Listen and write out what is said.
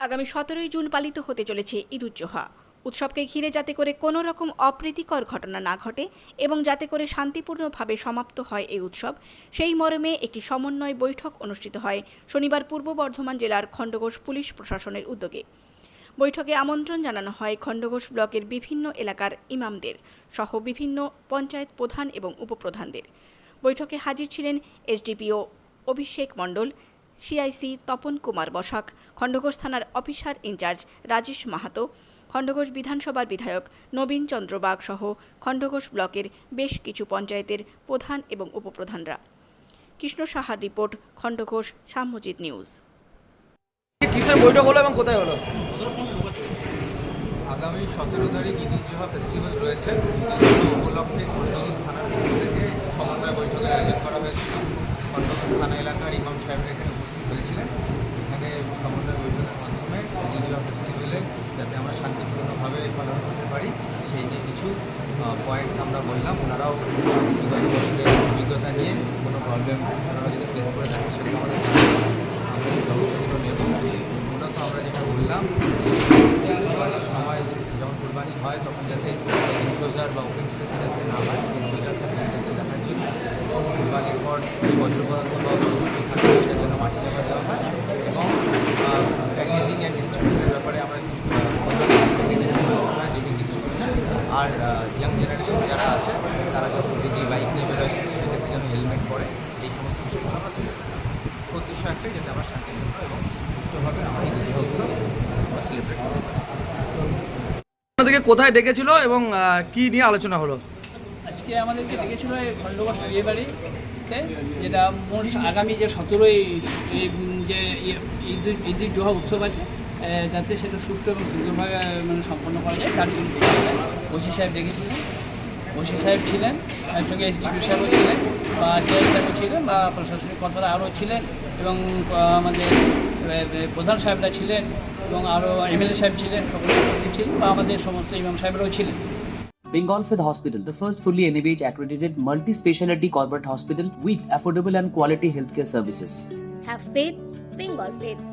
আগামী সতেরোই জুন পালিত হতে চলেছে ঈদ উজ্জোহা উৎসবকে ঘিরে যাতে করে কোনো রকম অপ্রীতিকর ঘটনা না ঘটে এবং যাতে করে শান্তিপূর্ণভাবে সমাপ্ত হয় এই উৎসব, সেই মর্মে একটি সমন্বয় বৈঠক অনুষ্ঠিত হয় শনিবার পূর্ব বর্ধমান জেলার খণ্ডঘোষ পুলিশ প্রশাসনের উদ্যোগে। বৈঠকে আমন্ত্রণ জানানো হয় খণ্ডঘোষ ব্লকের বিভিন্ন এলাকার ইমামদের সহ বিভিন্ন পঞ্চায়েত প্রধান এবং উপপ্রধানদের। বৈঠকে হাজির ছিলেন এসডিপিও অভিষেক মণ্ডল সিআইসি তপন কুমার বসাক খণ্ডঘোষ থানার officer in charge Rajesh Mahato Khandaghosh বিধানসভার বিধায়ক নবীন চন্দ্র বাগ সহ খণ্ডঘোষ ব্লকের বেশ কিছু পঞ্চায়েতের প্রধান এবং উপপ্রধানরা। কৃষ্ণ সাহার রিপোর্ট খণ্ডঘোষ সাম্যজিৎ নিউজ। কিসের বৈঠক হলো এবং কোথায় হলো? আগামী সতেরো তারিখ ঈদ উজ্জোহা ফেস্টিভ্যাল রয়েছে। ঈদ উপলক্ষে খণ্ডঘোষ থানার পক্ষ থেকে সমন্বয় বৈঠকের আয়োজন করা হয়েছিল। খণ্ডঘোষ থানা এলাকার ইমাম সাহেবরা এখানে হয়েছিলেন এখানে সমন্বয় বৈঠকের মাধ্যমে ঈদ ফেস্টিভ্যালে যাতে আমরা শান্তিপূর্ণভাবে পালন করতে পারি, সেই নিয়ে কিছু পয়েন্টস আমরা বললাম ওনারাও বিগত বছরের অভিজ্ঞতা নিয়ে কোনো প্রবলেম ওনারা যদি ফেস করে থাকে সেটা আমাদের। আমরা আমরা যেটা বললাম সময় যখন কুরবানি হয়, তখন যাতে এনক্লোজার বা ওপেন স্পেসে যাতে না হয় এনক্লোজার থাকে দেখার জন্য কুরবানির পর এই বছর পর্যন্ত বা বসতি থাকে সেটা যেন মাটি চাপা দেওয়া হয় এবং প্যাকেজিং অ্যান্ড ডিস্ট্রিবিউশনের ব্যাপারে আমরা ডিউরিং ডিস্ট্রিবিউশন আর ইয়াং জেনারেশন যারা আছে তারা যখন যদি বাইক নিয়ে বেরোয় সেক্ষেত্রে যেন হেলমেট পরে এই সমস্ত বিষয়গুলো আমরা তুলে ধরবো উদ্দেশ্য একটাই যাতে আমরা শান্তিপূর্ণ এবং সুষ্ঠুভাবে আমরা এই উৎসব আমরা সেলিব্রেট করতে পারি। আপনাদেরকে কোথায় ডেকেছিল এবং কি নিয়ে আলোচনা হলো? আজকে আমাদেরকে ডেকেছিল এই খণ্ডবাস বিয়ে বাড়িতে যেটা মোট আগামী যে সতেরোই যে ইয়ে- ঈদ ঈদ জোহা উৎসব আছে যাতে সেটা সুস্থ এবং সুন্দরভাবে মানে সম্পন্ন করা যায় তার জন্য ওসি সাহেব ডেকেছিলেন ওসি সাহেব ছিলেন তার সঙ্গে এসডিপি সাহেবও ছিলেন বা সাহেবও ছিলেন বা প্রশাসনিক কর্তারা আরও ছিলেন এবং আমাদের প্রধান সাহেবরা ছিলেন এবং আরও এমএলএ সাহেব ছিলেন সকলে উপস্থিত ছিলেন বা আমাদের সমস্ত ইমাম সাহেবরাও ছিলেন Bengal Fifth Hospital, the first fully NABH accredited multi speciality corporate hospital with affordable and quality healthcare services. Have faith, Bengal faith.